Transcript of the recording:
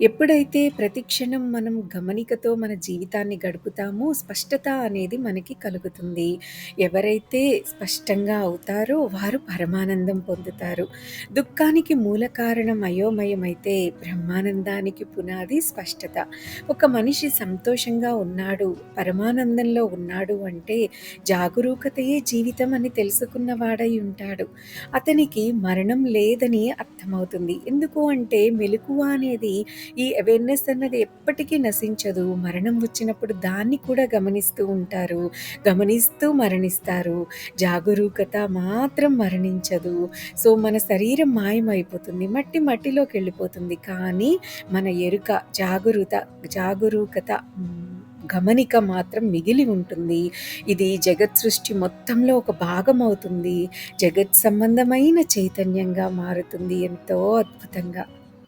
ఎప్పుడైతే ప్రతి క్షణం మనం గమనికతో మన జీవితాన్ని గడుపుతామో స్పష్టత అనేది మనకి కలుగుతుంది. ఎవరైతే స్పష్టంగా అవుతారో వారు పరమానందం పొందుతారు. దుఃఖానికి మూల కారణం అయోమయమైతే బ్రహ్మానందానికి పునాది స్పష్టత. ఒక మనిషి సంతోషంగా ఉన్నాడు, పరమానందంలో ఉన్నాడు అంటే జాగరూకతయే జీవితం అని తెలుసుకున్నవాడై ఉంటాడు. అతనికి మరణం లేదని అర్థమవుతుంది. ఎందుకు అంటే మెలకువ అనేది ఈ అవేర్‌నెస్ అన్నది ఎప్పటికీ నశించదు. మరణం వచ్చినప్పుడు దాన్ని కూడా గమనిస్తూ ఉంటారు. గమనిస్తూ మరణిస్తారు. జాగరూకత మాత్రం మరణించదు. సో, మన శరీరం మాయమైపోతుంది. మట్టి మట్టిలోకెళ్ళిపోతుంది. కానీ మన ఎరుక, జాగరూత జాగరూకత గమనిక మాత్రం మిగిలి ఉంటుంది. ఇది జగత్ సృష్టి మొత్తంలో ఒక భాగం అవుతుంది జగత్ సంబంధమైన చైతన్యంగా మారుతుంది ఎంతో అద్భుతంగా.